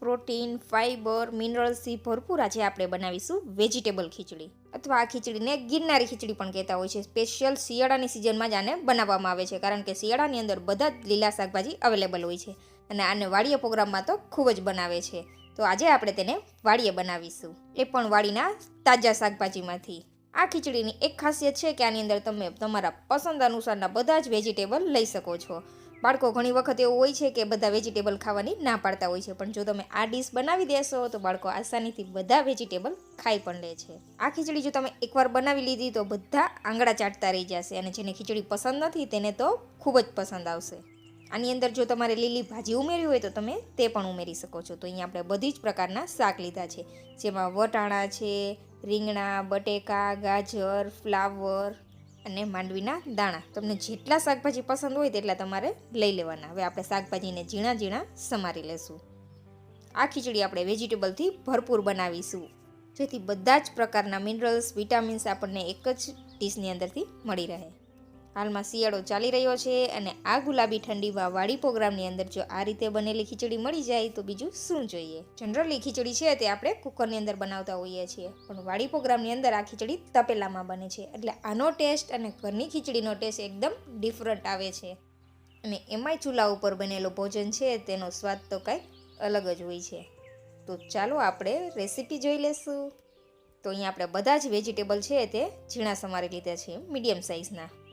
Protein, fibre મિનરલ્સથી ભરપૂર આજે આપણે બનાવીશું વેજીટેબલ ખીચડી. અથવા આ ખીચડીને ગિરનારી ખીચડી પણ કહેતા હોય છે. સ્પેશિયલ શિયાળાની સિઝનમાં જ આને બનાવવામાં આવે છે, કારણ કે શિયાળાની અંદર બધા જ લીલા શાકભાજી અવેલેબલ હોય છે અને આને વાડીએ પ્રોગ્રામમાં તો ખૂબ જ બનાવે છે. તો આજે આપણે તેને વાડીએ બનાવીશું. એ પણ વાડીના તાજા શાકભાજીમાંથી. આ ખીચડીની એક ખાસિયત છે કે આની અંદર તમે તમારા પસંદ અનુસારના બધા જ વેજીટેબલ લઈ શકો છો. બાળકો ઘણી વખત એવું હોય છે કે બધા વેજીટેબલ ખાવાની ના પાડતા હોય છે. પણ જો તમે આ ડીશ બનાવી દેશો, તો બાળકો આસાનીથી બધા વેજીટેબલ ખાઈ પણ લે છે. આ ખીચડી જો તમે એકવાર બનાવી લીધી, તો બધા આંગળા ચાટતા રહી જશે અને જેને ખીચડી પસંદ નથી, તેને તો ખૂબ જ પસંદ આવશે. આની અંદર જો તમારે લીલી ભાજી ઉમેરવી હોય, તો તમે તે પણ ઉમેરી શકો છો. તો અહીંયા આપણે બધી જ પ્રકારના શાક લીધા છે. જેમાં વટાણા છે, રીંગણા, બટેકા, ગાજર, ફ્લાવર અને માંડવીના દાણા. તમને જેટલા શાકભાજી પસંદ હોય તેટલા તમારે લઈ લેવાના. હવે આપણે શાકભાજીને ઝીણા ઝીણા સમારી લેશું. આ ખીચડી આપણે વેજીટેબલથી ભરપૂર બનાવીશું. જેથી બધા જ પ્રકારના મિનરલ્સ વિટામિન્સ આપણને એક જ ડીશની અંદરથી મળી રહે. હાલમાં શિયાળો ચાલી રહ્યો છે અને આ ગુલાબી ઠંડીમાં વાડી પ્રોગ્રામની અંદર જો આ રીતે બનેલી ખીચડી મળી જાય તો બીજું શું જોઈએ? જનરલી ખીચડી છે તે આપણે કુકરની અંદર બનાવતા હોઈએ છીએ. પણ વાડી પ્રોગ્રામની અંદર આ ખીચડી તપેલામાં બને છે. એટલે આનો ટેસ્ટ અને ઘરની ખીચડીનો ટેસ્ટ એકદમ ડિફરન્ટ આવે છે. અને એમાંય ચૂલા ઉપર બનેલું ભોજન છે તેનો સ્વાદ તો કંઈક અલગ જ હોય છે. તો ચાલો આપણે રેસીપી જોઈ લેશું. તો અહીંયા આપણે બધા જ વેજીટેબલ છે તે ઝીણા સમારી લીધા છે, મીડિયમ સાઇઝના.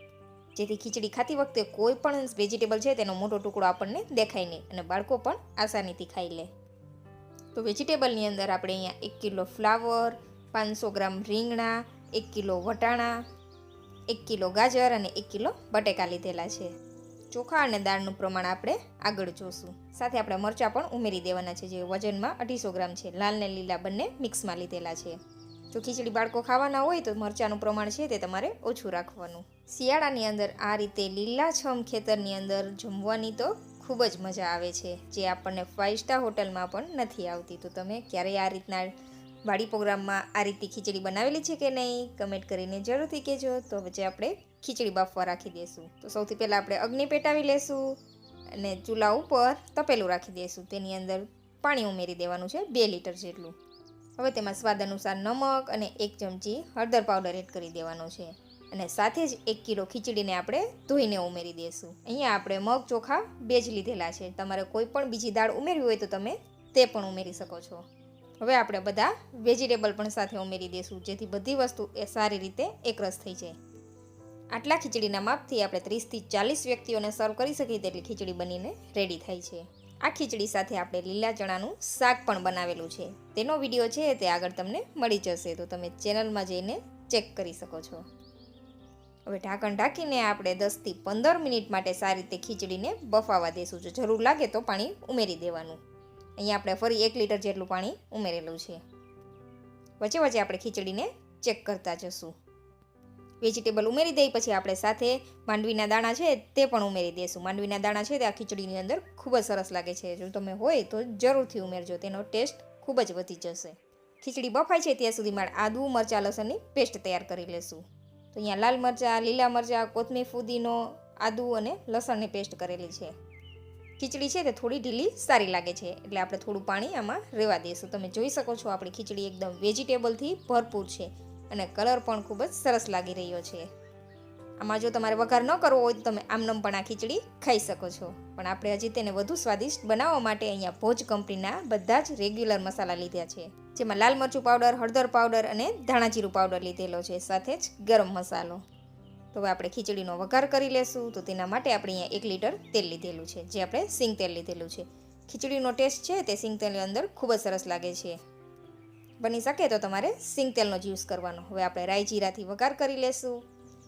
જેથી ખીચડી ખાતી વખતે કોઈ પણ વેજીટેબલ છે તેનો મોટો ટુકડો આપણને દેખાય નહીં અને બાળકો પણ આસાનીથી ખાઈ લે. તો વેજીટેબલની અંદર આપણે અહીંયા એક કિલો ફ્લાવર, પાંચસો ગ્રામ રીંગણા, એક કિલો વટાણા, એક કિલો ગાજર અને એક કિલો બટેકા લીધેલા છે. ચોખા અને દાળનું પ્રમાણ આપણે આગળ જોશું. સાથે આપણે મરચાં પણ ઉમેરી દેવાના છે, જે વજનમાં અઢીસો ગ્રામ છે. લાલ ને લીલા બંને મિક્સમાં લીધેલા છે. જો ખીચડી બાળકો ખાવાના હોય તો મરચાંનું પ્રમાણ છે તે તમારે ઓછું રાખવાનું. શિયાળાની અંદર આ રીતે લીલાછમ ખેતરની અંદર જમવાની તો ખૂબ જ મજા આવે છે, જે આપણને ફાઇવ સ્ટાર હોટલમાં પણ નથી આવતી. તો તમે ક્યારેય આ રીતના વાડી પ્રોગ્રામમાં આ રીતે ખીચડી બનાવેલી છે કે નહીં કમેન્ટ કરીને જરૂરથી કહેજો. તો પછી આપણે ખીચડી બાફવા રાખી દઈશું. તો સૌથી પહેલાં આપણે અગ્નિ પેટાવી લેશું અને ચૂલા ઉપર તપેલું રાખી દઈશું. તેની અંદર પાણી ઉમેરી દેવાનું છે બે લીટર જેટલું. હવે તેમાં સ્વાદ અનુસાર નમક અને એક ચમચી હળદર પાવડર એડ કરી દેવાનો છે. અને સાથે જ એક કિલો ખીચડીને આપણે ધોઈને ઉમેરી દઈશું અહીંયા આપણે મગ ચોખા બે જ લીધેલા છે. તમારે કોઈ પણ બીજી દાળ ઉમેરવી હોય તો તમે તે પણ ઉમેરી શકો છો. હવે આપણે બધા વેજીટેબલ પણ સાથે ઉમેરી દઈશું જેથી બધી વસ્તુ એ સારી રીતે એકરસ થઈ જાય. આટલા ખીચડીના માપથી આપણે ત્રીસથી ચાલીસ વ્યક્તિઓને સર્વ કરી શકીએ તેટલી ખીચડી બનીને રેડી થાય છે. આ ખીચડી સાથે આપણે લીલા ચણાનું શાક પણ બનાવેલું છે. તેનો વીડિયો છે તે આગળ તમને મળી જશે, તો તમે ચેનલમાં જઈને ચેક કરી શકો છો. હવે ઢાંકણ ઢાંકીને આપણે દસથી પંદર મિનિટ માટે સારી રીતે ખીચડીને બફાવા દેશું. જો જરૂર લાગે તો પાણી ઉમેરી દેવાનું. અહીંયા આપણે ફરી એક લીટર જેટલું પાણી ઉમેરેલું છે. વચ્ચે વચ્ચે આપણે ખીચડીને ચેક કરતા જશું. વેજીટેબલ ઉમેરી દઈ પછી આપણે સાથે માંડવીના દાણા છે તે પણ ઉમેરી દઈશું માંડવીના દાણા છે તે આ ખીચડીની અંદર ખૂબ જ સરસ લાગે છે. જો તમે હોય તો જરૂરથી ઉમેરજો, તેનો ટેસ્ટ ખૂબ જ વધી જશે. ખીચડી બફાય છે ત્યાં સુધી મારે આદુ, મરચાં, લસણની પેસ્ટ તૈયાર કરી લેશું. તો અહીંયા લાલ મરચાં, લીલા મરચાં, કોથમીર, ફુદીનો, આદુ અને લસણની પેસ્ટ કરેલી છે. ખીચડી છે તે થોડી ઢીલી સારી લાગે છે, એટલે આપણે થોડું પાણી આમાં રહેવા દઈશું તમે જોઈ શકો છો આપણી ખીચડી એકદમ વેજીટેબલથી ભરપૂર છે. અને કલર પણ ખૂબ જ સરસ લાગી રહ્યો છે. આમાં જો તમારે વઘાર ન કરવો હોય તો તમે આમનમ પણ આ ખીચડી ખાઈ શકો છો. પણ આપણે હજી તેને વધુ સ્વાદિષ્ટ બનાવવા માટે અહીંયા ભોજ કંપનીના બધા જ રેગ્યુલર મસાલા લીધા છે. જેમાં લાલ મરચું પાવડર હળદર પાવડર અને ધાણાજીરું પાવડર લીધેલો છે, સાથે જ ગરમ મસાલો. તો હવે આપણે ખીચડીનો વઘાર કરી લેશું. તો તેના માટે આપણે અહીંયા એક લીટર તેલ લીધેલું છે, જે આપણે સિંગ તેલ લીધેલું છે. ખીચડીનો ટેસ્ટ છે, તે સિંગ તેલની અંદર ખૂબ જ સરસ લાગે છે. બની શકે તો તમારે સિંગ તેલનો જ યુઝ કરવાનો. હવે આપણે રાઈ જીરાથી વઘાર કરી લેશું.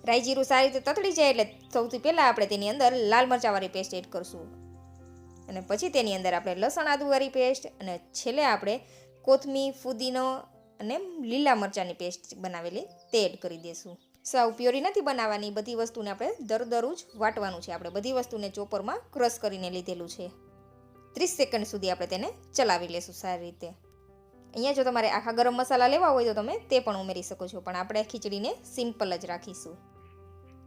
રાઈ જીરું સારી રીતે તતડી જાય એટલે સૌથી પહેલાં આપણે તેની અંદર લાલ મરચાંવાળી પેસ્ટ એડ કરશું. અને પછી તેની અંદર આપણે લસણ આદુવાળી પેસ્ટ અને છેલ્લે આપણે કોથમીર, ફુદીનો અને લીલા મરચાંની પેસ્ટ બનાવેલી તે એડ કરી દઈશું સાવ પ્યોરી નથી બનાવવાની. બધી વસ્તુને આપણે દરદરું જ વાટવાનું છે. આપણે બધી વસ્તુને ચોપરમાં ક્રશ કરીને લીધેલું છે. ત્રીસ સેકન્ડ સુધી આપણે તેને ચલાવી લેશું સારી રીતે. અહીંયા જો તમારે આખા ગરમ મસાલા લેવા હોય તો તમે તે પણ ઉમેરી શકો છો. પણ આપણે ખીચડીને સિમ્પલ જ રાખીશું.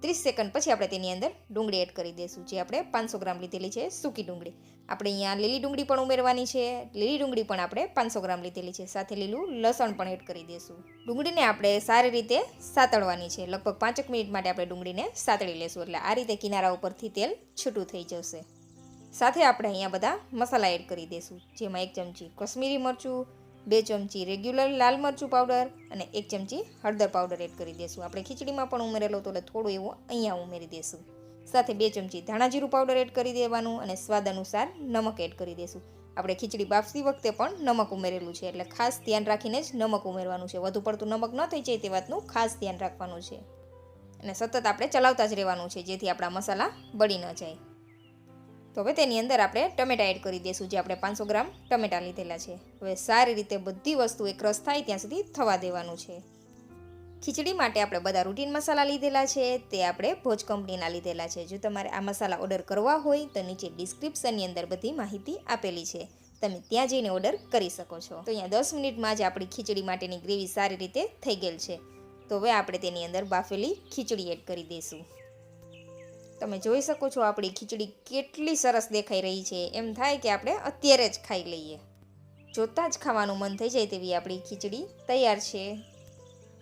ત્રીસ સેકન્ડ પછી આપણે તેની અંદર ડુંગળી એડ કરી દઈશું, જે આપણે પાંચસો ગ્રામ લીધેલી છે સૂકી ડુંગળી. આપણે અહીંયા લીલી ડુંગળી પણ ઉમેરવાની છે, લીલી ડુંગળી પણ આપણે પાંચસો ગ્રામ લીધેલી છે. સાથે લીલું લસણ પણ એડ કરી દઈશું. ડુંગળીને આપણે સારી રીતે સાતળવાની છે. લગભગ પાંચેક મિનિટ માટે આપણે ડુંગળીને સાતળી લેશું. એટલે આ રીતે કિનારા ઉપરથી તેલ છૂટું થઈ જશે. સાથે આપણે અહીંયા બધા મસાલા એડ કરી દઈશું, જેમાં એક ચમચી કશ્મીરી મરચું બે ચમચી રેગ્યુલર લાલ મરચું પાવડર અને એક ચમચી હળદર પાવડર એડ કરી દઈશું આપણે ખીચડીમાં પણ ઉમેરેલો તો એટલે થોડું એવું અહીંયા ઉમેરી દઈશું સાથે બે ચમચી ધાણા જીરું પાવડર એડ કરી દેવાનું અને સ્વાદ અનુસાર નમક એડ કરી દઈશું આપણે ખીચડી બાફતી વખતે પણ નમક ઉમેરેલું છે, એટલે ખાસ ધ્યાન રાખીને જ નમક ઉમેરવાનું છે. વધુ પડતું નમક ન થઈ જાય તે વાતનું ખાસ ધ્યાન રાખવાનું છે. અને સતત આપણે ચલાવતા જ રહેવાનું છે, જેથી આપણા મસાલા બળી ન જાય. તો હવે તેની અંદર આપણે ટમેટા એડ કરી દઈશું, જે આપણે પાંચસો ગ્રામ ટમેટા લીધેલા છે. હવે સારી રીતે બધી વસ્તુ એક રસ થાય ત્યાં સુધી થવા દેવાનું છે. ખીચડી માટે આપણે બધા રૂટીન મસાલા લીધેલા છે, તે આપણે ભોજ કંપનીના લીધેલા છે. જો તમારે આ મસાલા ઓર્ડર કરવા હોય, તો નીચે ડિસ્ક્રિપ્શનની અંદર બધી માહિતી આપેલી છે. તમે ત્યાં જઈને ઓર્ડર કરી શકો છો. તો અહીંયા દસ મિનિટમાં જ આપણી ખીચડી માટેની ગ્રેવી સારી રીતે થઈ ગયેલ છે. તો હવે આપણે તેની અંદર બાફેલી ખીચડી એડ કરી દઈશું. તમે જોઈ શકો છો આપણી ખીચડી કેટલી સરસ દેખાઈ રહી છે. એમ થાય કે આપણે અત્યારે જ ખાઈ લઈએ. જોતાં જ ખાવાનું મન થઈ જાય તેવી આપણી ખીચડી તૈયાર છે.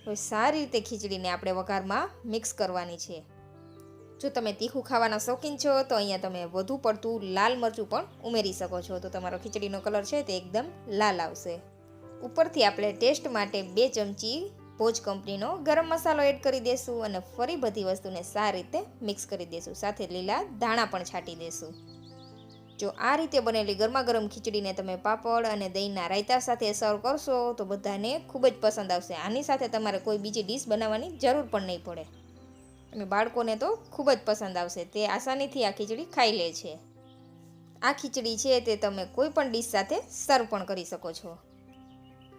હવે સારી રીતે ખીચડીને આપણે વઘારમાં મિક્સ કરવાની છે. જો તમે તીખું ખાવાના શોખીન છો, તો અહીંયા તમે વધુ પડતું લાલ મરચું પણ ઉમેરી શકો છો. તો તમારો ખીચડીનો કલર છે તે એકદમ લાલ આવશે. ઉપરથી આપણે ટેસ્ટ માટે બે ચમચી ભોજ કંપનીનો ગરમ મસાલો એડ કરી દઈશું અને ફરી બધી વસ્તુને સારી રીતે મિક્સ કરી દઈશું સાથે લીલા દાણા પણ છાંટી દઈશું જો આ રીતે બનેલી ગરમાગરમ ખીચડીને તમે પાપડ અને દહીંના રાયતા સાથે સર્વ કરશો તો બધાને ખૂબ જ પસંદ આવશે. આની સાથે તમારે કોઈ બીજી ડીશ બનાવવાની જરૂર પણ નહીં પડે. અને બાળકોને તો ખૂબ જ પસંદ આવશે. તે આસાનીથી આ ખીચડી ખાઈ લે છે. આ ખીચડી છે તે તમે કોઈ પણ ડીશ સાથે સર્વ પણ કરી શકો છો.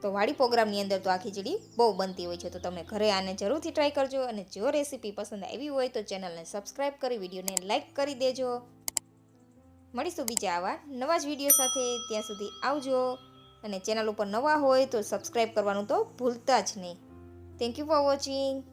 તો વાડી પ્રોગ્રામની અંદર તો આ ખીચડી બહુ બનતી હોય છે. તો તમે ઘરે આને જરૂરથી ટ્રાય કરજો અને જો રેસીપી પસંદ આવી હોય તો ચેનલને સબસ્ક્રાઈબ કરી વિડીયોને લાઇક કરી દેજો. મળીશું બીજા આવા નવા જ વીડિયો સાથે. ત્યાં સુધી આવજો. અને ચેનલ ઉપર નવા હોય તો સબસ્ક્રાઈબ કરવાનું તો ભૂલતા જ નહીં. Thank you for watching